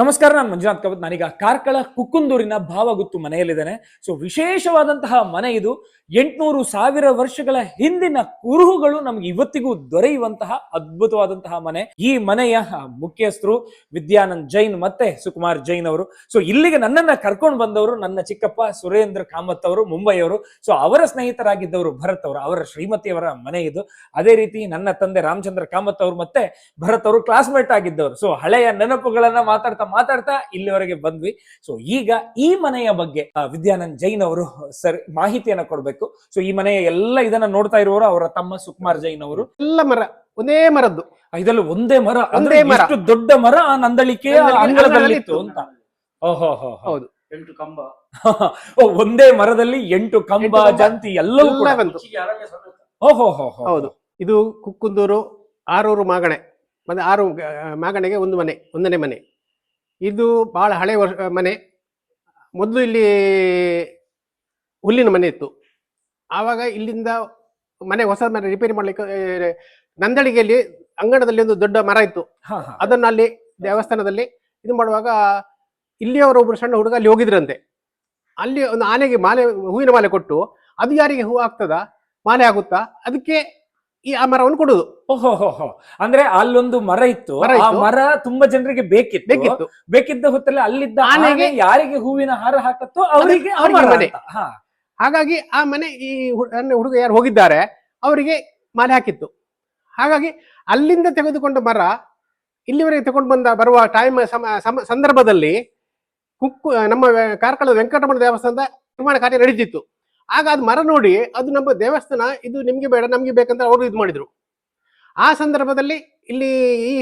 ನಮಸ್ಕಾರ, ನಾನು ಮಂಜುನಾಥ್ ಕವತ್ ನಾನೀಗ ಕಾರ್ಕಳ ಕುಕ್ಕುಂದೂರಿನ ಭಾವಗುತ್ತು ಮನೆಯಲ್ಲಿದ್ದೇನೆ. ಸೊ ವಿಶೇಷವಾದಂತಹ ಮನೆ ಇದು. ಎಂಟುನೂರು ಸಾವಿರ ವರ್ಷಗಳ ಹಿಂದಿನ ಕುರುಹುಗಳು ನಮ್ಗೆ ಇವತ್ತಿಗೂ ದೊರೆಯುವಂತಹ ಅದ್ಭುತವಾದಂತಹ ಮನೆ. ಈ ಮನೆಯ ಮುಖ್ಯಸ್ಥರು ವಿದ್ಯಾನಂದ್ ಜೈನ್ ಮತ್ತೆ ಸುಕುಮಾರ್ ಜೈನ್ ಅವರು. ಸೊ ಇಲ್ಲಿಗೆ ನನ್ನನ್ನ ಕರ್ಕೊಂಡು ಬಂದವರು ನನ್ನ ಚಿಕ್ಕಪ್ಪ ಸುರೇಂದ್ರ ಕಾಮತ್ ಅವರು ಮುಂಬೈಯವರು ಸೊ ಅವರ ಸ್ನೇಹಿತರಾಗಿದ್ದವರು ಭರತ್ ಅವರು. ಅವರ ಶ್ರೀಮತಿಯವರ ಮನೆ ಇದು. ಅದೇ ರೀತಿ ನನ್ನ ತಂದೆ ರಾಮಚಂದ್ರ ಕಾಮತ್ ಅವರು ಮತ್ತೆ ಭರತ್ ಅವರು ಕ್ಲಾಸ್ಮೇಟ್ ಆಗಿದ್ದವರು. ಸೊ ಹಳೆಯ ನೆನಪುಗಳನ್ನ ಮಾತಾಡ್ತಾ ಮಾತಾಡ್ತಾ ಇಲ್ಲಿವರೆಗೆ ಬಂದ್ವಿ. ಸೊ ಈಗ ಈ ಮನೆಯ ಬಗ್ಗೆ ಆ, ವಿದ್ಯಾನಂದ್ ಜೈನ್ ಅವರು ಸರ್ ಮಾಹಿತಿಯನ್ನ ಕೊಡ್ಬೇಕು. ಸೊ ಈ ಮನೆಯ ಎಲ್ಲ ಇದನ್ನ ನೋಡ್ತಾ ಇರುವವರು ಅವರ ತಮ್ಮ ಸುಕುಮಾರ್ ಜೈನ್ ಅವರು. ಎಲ್ಲ ಮರ ಒಂದೇ ಮರದ್ದು. ಇದರಲ್ಲಿ ಒಂದೇ ಮರ ಅಂದ್ರೆ ಎಷ್ಟು ದೊಡ್ಡ ಮರ ಆ ನಂದಳಿಕೆಯ ನಂದಳಿಕೆ ಅಂಗಳದಲ್ಲಿತ್ತು. ಅಂತ. ಓಹೋ ಹೌದು. ಎಂಟು ಕಂಬ. ಓ ಒಂದೇ ಮರದಲ್ಲಿ ಎಂಟು ಕಂಬ ಜಂತಿ ಎಲ್ಲವೂ ಕೂಡ. ಓಹೋ ಹೌದು. ಇದು ಕುಕ್ಕುಂದೂರು ಆರೂರು ಮಾಗಣೆ. ಮತ್ತೆ ಆರು ಮಾಗಣೆಗೆ ಒಂದು ಮನೆ ಒಂದನೇ ಮನೆ. ಇದು ಬಹಳ ಹಳೆ ವರ್ಷ ಮನೆ. ಮೊದಲು ಇಲ್ಲಿ ಹುಲ್ಲಿನ ಮನೆ ಇತ್ತು. ಆವಾಗ ಇಲ್ಲಿಂದ ಮನೆ ಹೊಸ ಮನೆ ರಿಪೇರಿ ಮಾಡ್ಲಿಕ್ಕೆ ನಂದಳಿಗೆಯಲ್ಲಿ ಅಂಗಣದಲ್ಲಿ ಒಂದು ದೊಡ್ಡ ಮರ ಇತ್ತು. ಅದನ್ನು ಅಲ್ಲಿ ದೇವಸ್ಥಾನದಲ್ಲಿ ಇದು ಮಾಡುವಾಗ ಇಲ್ಲಿಯವರು ಒಬ್ರು ಸಣ್ಣ ಹುಡುಗ ಅಲ್ಲಿ ಹೋಗಿದ್ರಂತೆ. ಅಲ್ಲಿ ಒಂದು ಆನೆಗೆ ಮಾಲೆ ಹೂವಿನ ಮಾಲೆ ಕೊಟ್ಟು ಅದು ಯಾರಿಗೆ ಹೂ ಆಗ್ತದ? ಮಾಲೆ ಆಗುತ್ತಾ? ಅದಕ್ಕೆ ಈ ಆ ಮರವನ್ನು ಕೊಡುದು ಓಹೋ ಅಂದ್ರೆ ಅಲ್ಲೊಂದು ಮರ ಇತ್ತು. ಮರ ಆ ಇತ್ತು. ಮರ ತುಂಬಾ ಜನರಿಗೆ ಬೇಕಿತ್ತು. ಬೇಕಿತ್ತು. ಬೇಕಿದ್ದ ಹೊತ್ತಲ್ಲಿ ಅಲ್ಲಿದ್ದ ಆನೆಗೆ- ಆನೆ ಯಾರಿಗೆ ಹೂವಿನ ಹಾರ ಹಾಕತ್ತೋ ಅವರಿಗೆ ಮನೆ. ಹಾಗಾಗಿ ಆ ಮನೆ ಈ ಹು- ಹುಡುಗ ಯಾರು ಹೋಗಿದ್ದಾರೆ ಅವರಿಗೆ ಮಾಲೆ ಹಾಕಿತ್ತು. ಹಾಗಾಗಿ ಅಲ್ಲಿಂದ ತೆಗೆದುಕೊಂಡ ಮರ ಇಲ್ಲಿವರೆಗೆ ತಗೊಂಡು ಬಂದ ಬರುವ ಟೈಮ್ ಸಂದರ್ಭದಲ್ಲಿ ಕುಕ್ಕು ನಮ್ಮ ಕಾರ್ಕಳ ಕಾರ್ಕಳದ ವೆಂಕಟರಮಣ ದೇವಸ್ಥಾನದ ನಿರ್ಮಾಣ ಕಾರ್ಯ ನಡೀತಿತ್ತು ಆಗ ಅದು ಮರ ನೋಡಿ ಅದು ನಮ್ಮ ದೇವಸ್ಥಾನ ಇದು ನಿಮ್ಗೆ ಬೇಡ ನಮ್ಗೆ ಬೇಕಂತ ಅವರು ಇದು ಮಾಡಿದ್ರು. ಆ ಸಂದರ್ಭದಲ್ಲಿ ಇಲ್ಲಿ ಈ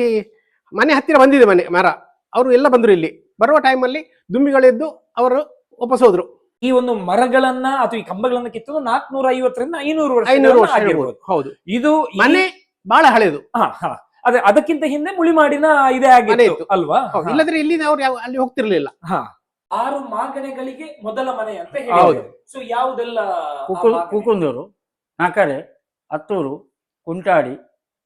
ಮನೆ ಹತ್ತಿರ ಬಂದಿದೆ ಮನೆ ಮರ. ಅವರು ಎಲ್ಲ ಬಂದ್ರು ಇಲ್ಲಿ. ಬರುವ ಟೈಮಲ್ಲಿ ದುಂಬಿಗಳೆದ್ದು ಅವರು ವಾಪಸ್ ಹೋದ್ರು. ಈ ಒಂದು ಮರಗಳನ್ನ ಅಥವಾ ಈ ಕಂಬಗಳನ್ನ ಕಿತ್ತು ನಾಲ್ಕನೂರ ಐವತ್ತರಿಂದ ಐನೂರು ವರ್ಷ ಐನೂರು ವರ್ಷ ಆಗಿರ್ಬೋದು. ಹೌದು. ಇದು ಮನೆ ಬಹಳ ಹಳೆಯದು ಹಾ ಹಾ. ಅದೇ ಅದಕ್ಕಿಂತ ಹಿಂದೆ ಮುಳಿಮಾಡಿನ ಇದೇ ಇದೆ ಆಗಿತ್ತು ಅಲ್ವಾ? ಇಲ್ಲದ್ರೆ ಇಲ್ಲಿ ಅವ್ರು ಅಲ್ಲಿ ಹೋಗ್ತಿರ್ಲಿಲ್ಲ. ಹಾ. ಆರು ಮಾಗಣೆಗಳಿಗೆ ಮೊದಲ ಮನೆ ಅಂತ ಹೌದು. ಸೊ ಯಾವುದೆಲ್ಲ ಆ ಕುಕು ಮಾಗಣೆ? ಕುಕುಂದೂರು ನಕರೆ ಹತ್ತೂರು ಕುಂಟಾಡಿ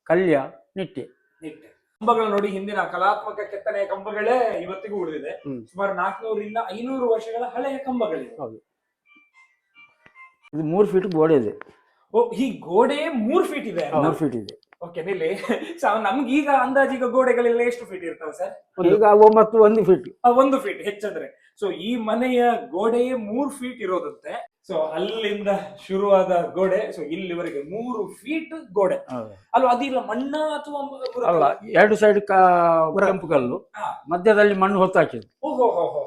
ಕಲ್ಯ ನಿಟ್ಟೆ ನಿಟ್ಟೆ. ಕಂಬಗಳು ನೋಡಿ ಹಿಂದಿನ ಕಲಾತ್ಮಕ ಕೆತ್ತನೆಯ ಕಂಬಗಳೇ ಇವತ್ತಿಗೂ ಉಳಿದಿದೆ ಹ್ಮ್. ಸುಮಾರು ನಾಲ್ಕನೂರಿಂದ ಐನೂರು ವರ್ಷಗಳ ಹಳೆಯ ಕಂಬಗಳಿವೆ ಇದು ಮೂರು ಫೀಟ್ ಗೋಡೆ ಇದೆ ಓ ಈ ಗೋಡೆ ಮೂರ್ ಫೀಟ್ ಇದೆ ಮೂರು ಫೀಟ್ ಇದೆ ಓಕೆ ನಿಲ್ಲಿ. ಸೊ ನಮ್ಗೆ ಈಗ ಅಂದಾಜೀಗ ಗೋಡೆಗಳೆಲ್ಲ ಎಷ್ಟು ಫೀಟ್ ಇರ್ತಾವೆ ಸರ್ ಈಗ ಒಂಬತ್ತು ಒಂದು ಫೀಟ್ ಒಂದು ಫೀಟ್ ಹೆಚ್ಚಂದ್ರೆ. ಸೊ ಈ ಮನೆಯ ಗೋಡೆಯೇ ಮೂರು ಫೀಟ್ ಇರೋದಂತೆ. ಸೊ ಅಲ್ಲಿಂದ ಶುರುವಾದ ಗೋಡೆ ಸೊ ಇಲ್ಲಿವರೆಗೆ ಮೂರು ಫೀಟ್ ಗೋಡೆ. ಅಲ್ವಾ ಅದಿಲ್ಲ ಮಣ್ಣ ಅಥವಾ ಅಲ್ಲ ಎರಡು ಸೈಡ್ ಕೆಂಪು ಕಲ್ಲು ಮಧ್ಯದಲ್ಲಿ ಮಣ್ಣು ಹೊತ್ತು ಓಹೋ ಹೋ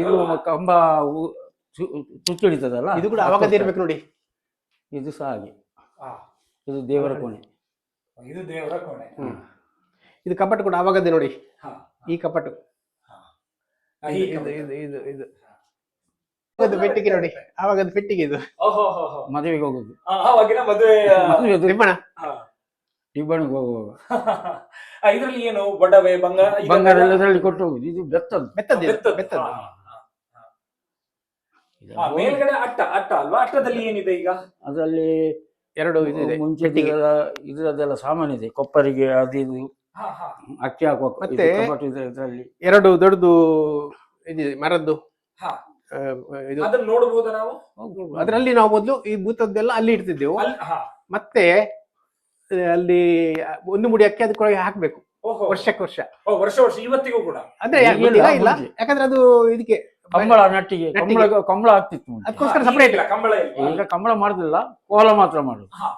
ಇದು? ಕಂಬ ಚುಚ್ಚಿಡಿತದಲ್ಲ ಇದು ಕೂಡ ಅವಾಗ ಇರ್ಬೇಕು ನೋಡಿ. ಇದು ಸಹ ಹಾಗೆ. ಇದು ದೇವರ ಕೋಣೆ. ಇದು ದೇವರ ಕೋಣೆ. ಇದು ಕಪಟ ಕೂಡ ಅವಾಗದ್ದೆ ನೋಡಿ. ಈ ಕಪಟು. ಆ, ಇದು ಇದು ಇದು ಇದು. ಅದು ಪೆಟ್ಟಿಗೆ ನೋಡಿ. ಆವಾಗದ ಪೆಟ್ಟಿಗೆ ಇದು. ಮದುವೆಗೆ ಹೋಗುದು. ಆವಾಗಿನ ಮದುವೆ ನಿಮ್ಮಣ ಡಿಬ್ಬಣಿಗೆ ಹೋಗುವಾಗ. ಇದರಲ್ಲಿ ಏನು ಬಡವೆ ಬಂಗಾರ ಬಂಗಾರ ಎಲ್ಲದರಲ್ಲಿ ಕೊಟ್ಟು ಹೋಗುದು. ಇದು ಬೆತ್ತದ್ದು. ಬೆತ್ತದ್ದು ಬೆತ್ತದ್ದು. ಬೆತ್ತದ್ದು. ಹಾ, ಹಾ, ಹಾ. ಆ, ಮೇಲ್ಗಡೆ ಅಟ್ಟ ಅಟ್ಟ ಅಲ್ವಾ? ಅಟ್ಟದಲ್ಲಿ ಏನಿದೆ ಈಗ? ಅದರಲ್ಲಿ ಎರಡು ಇದು ಇದೆ ಮುಂಚೆ ಪೆಟ್ಟಿಗೆ. ಸಾಮಾನ್ಯ ಸಾಮಾನು ಇದೆ ಕೊಪ್ಪರಿಗೆ ಅದು ಇದು ಹಾ, ಹಾ. ಅಕ್ಕಿ ಹಾಕುವ ಮತ್ತೆ- ಇದರಲ್ಲಿ. ಎರಡು ದೊಡ್ಡದು ಇದಿದೆ ಮರದ್ದು. ಹಾ. ಆ, ಇದು ಅದನ್ನ ನೋಡಬಹುದಾ ನಾವು? ಅದರಲ್ಲಿ ನಾವು ಮೊದಲು ಈ ಭೂತದ್ದೆಲ್ಲ ಅಲ್ಲಿ ಇಡ್ತಿದ್ದೆವು. ಅಲ್ಲಿ ಹಾ. ಮತ್ತೆ ಆ, ಅಲ್ಲಿ ಒಂದು ಮುಡಿ ಅಕ್ಕಿ ಅದಕ್ಕೊಳಗೆ ಹಾಕ್ಬೇಕು. ಓಹೋ. ವರ್ಷಕ್ಕೆ ವರ್ಷ. ಓ, ವರ್ಷ ವರ್ಷ ಇವತ್ತಿಗೂ ಕೂಡ? ಅಂದ್ರೆ ಇಲ್ಲ ಯಾಕಂದ್ರೆ ಅದು ಇದಕ್ಕೆ ಕಂಬಳ ನಟ್ಟಿಗೆ ನಟ್ಟಿಗೆ. ಕಂಬಳ ಕಂಬಳ ಆಗ್ತಿತ್ತು ಮುಂಚೆ. ಅದಕ್ಕೋಸ್ಕರ ಹಾ, separate ಇಲ್ಲ, ಕಂಬಳ ಇಲ್ಲ ಈಗ ಕಂಬಳ ಮಾಡುದಿಲ್ಲ ಕೋಲ ಮಾತ್ರ ಮಾಡುದು ಹಾ,